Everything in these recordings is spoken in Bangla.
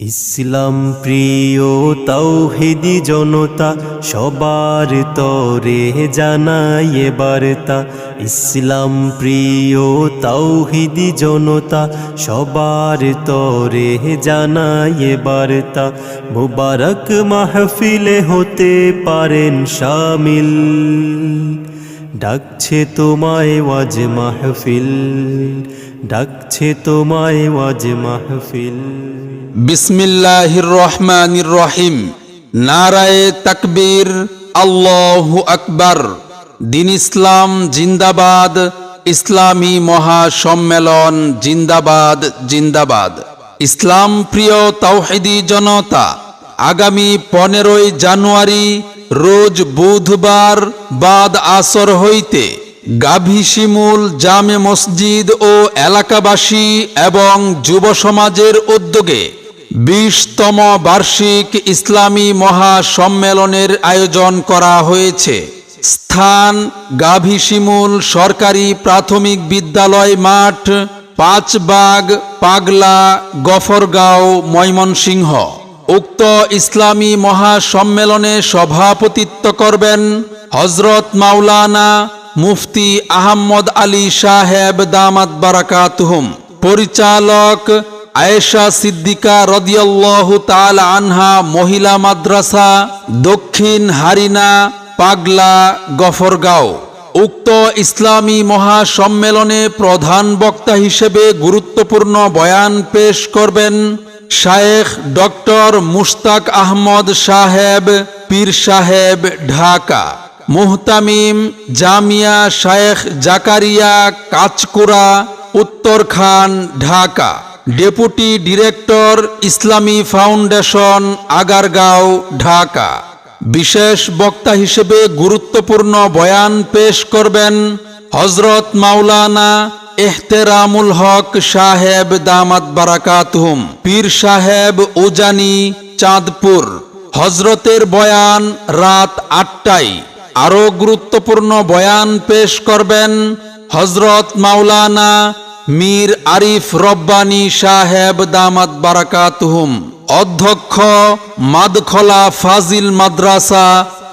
ইসলাম প্রিয় তৌহিদি জনতা, সবার তরে জানাই বার্তা। ইসলাম প্রিয় তৌহিদি জনতা, সবার তরে জানাই বার্তা। মুবারক মাহফিলে হতে পারেন শামিল। ডাকছে তোমায় ওয়াজ মাহফিল। ডাকছে তোমায় ওয়াজ মাহফিল। বিসমিল্লাহির রহমানির রহিম। নারায়ে তাকবীর। আল্লাহু আকবার। দিন ইসলাম জিন্দাবাদ। ইসলামী মহাসম্মেলন জিন্দাবাদ জিন্দাবাদ। ইসলাম প্রিয় তাওহিদি জনতা, আগামী পনেরোই জানুয়ারি, রোজ বুধবার বাদ আসর হইতে গাভী শিমুল জামে মসজিদ ও এলাকাবাসী এবং যুব সমাজের উদ্যোগে বিশতম বার্ষিক ইসলামী মহাসম্মেলনের আয়োজন করা হয়েছে। স্থান গাভী শিমুল সরকারি প্রাথমিক বিদ্যালয় মাঠ, পাঁচবাগ, পাগলা, গফরগাঁও, ময়মনসিংহ। উক্ত ইসলামী মহাসম্মেলনে সভাপতিত্ব করবেন হজরত মাওলানা মুফতি আহম্মদ আলী সাহেব দামাত বারাকাতুহুম। পরিচালক আয়েশা সিদ্দিকা রদিয়াল্লাহু তাল আনহা মহিলা মাদ্রাসা, দক্ষিণ হারিনা, পাগলা, গফরগাঁও। উক্ত ইসলামী মহাসম্মেলনে প্রধান বক্তা হিসেবে গুরুত্বপূর্ণ বয়ান পেশ করবেন শায়েখ ডক্টর মুশতাক আহমদ সাহেব, পীর সাহেব, Dhaka. মুহতামিম, Jamia, Sheikh, Zakaria, Kachkura, Uttarkhan, Dhaka. Deputy director, Islami Foundation, Agargaon, Dhaka. বিশেষ বক্তা হিসেবে গুরুত্বপূর্ণ বয়ান পেশ করবেন হজরত মাওলানা এহতেরামুল হক সাহেব দামাত বারাকাতহুম, পীর সাহেব উজানি, চাঁদপুর। হজরতের বয়ান রাত আটটায়। আরও গুরুত্বপূর্ণ বয়ান পেশ করবেন হজরত মাওলানা মীর আরিফ রব্বানী সাহেব দামাত বারাকাতহুম। অধ্যক্ষ মাদখলা ফাজিল মাদ্রাসা,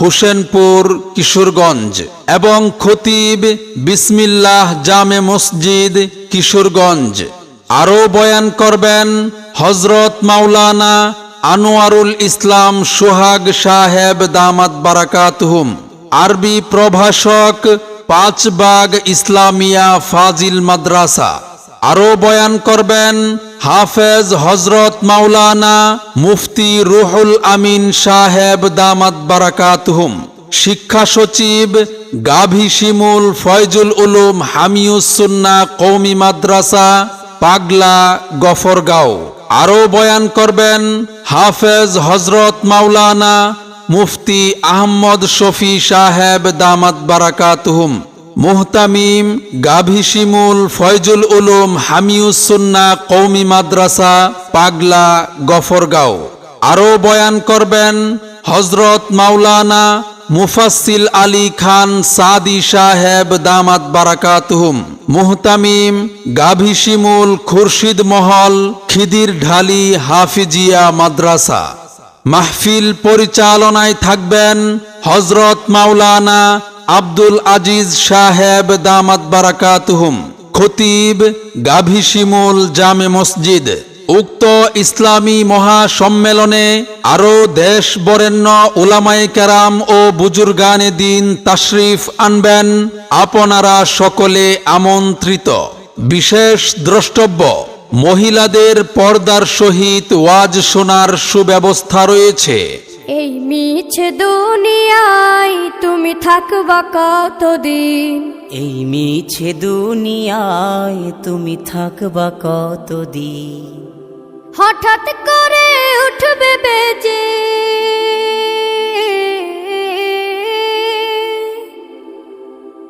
হুসেনপুর, কিশোরগঞ্জ এবং খতিব বিসমিল্লাহ জামে মসজিদ, কিশোরগঞ্জ। আরও বয়ান করবেন হজরত মাওলানা আনোয়ারুল ইসলাম সোহাগ সাহেব দামাত বারাকাতহুম। আরবি প্রভাষক পাঁচবাগ ইসলামিয়া ফাজিল মাদ্রাসা। আরও বয়ান করবেন হাফেজ হজরত মাওলানা মুফতি রুহুল আমিন সাহেব দামাত বারাকাতহুম। শিক্ষা সচিব গাভী শিমুল ফয়জুল উলুম হামিউসুন্না কৌমি মাদ্রাসা, পাগলা গফরগাঁও। আরও বয়ান করবেন হাফেজ হজরত মাওলানা মুফতি আহমদ শফি সাহেব দামাত বারাকাতহুম, মুহতামিম গাভী শিমুল ফয়জুল উলুম হামিউসুন্না কৌমি মাদ্রাসা, পাগলা গফরগাঁও। আরও বয়ান করবেন হজরত মাওলানা মুফাসিল আলী খান সাদি সাহেব দামাত বারাকাতহুম, মুহতামিম গাভী শিমুল খুরশিদ মহল খিদির ঢালি হাফিজিয়া মাদ্রাসা। মাহফিল পরিচালনায় থাকবেন হজরত মাওলানা আব্দুল আজিজ সাহেব দামাত বারাকাতুহুম, খতিব গাভী শিমুল জামে মসজিদ। উক্ত ইসলামী মহাসম্মেলনে আরও দেশ বরেণ্য উলামায়ে কেরাম ও বুজুর্গানে দিন তাশরিফ আনবেন, আপনারা সকলে আমন্ত্রিত। বিশেষ দ্রষ্টব্য মহিলাদের পর্দার সহিত ওয়াজ শোনার সুব্যবস্থা রয়েছে। এই মিছে দুনিয়ায় তুমি থাকবা কতদিন? এই মিছে দুনিয়ায় তুমি থাকবা কতদিন? হঠাৎ করে উঠবে বেজে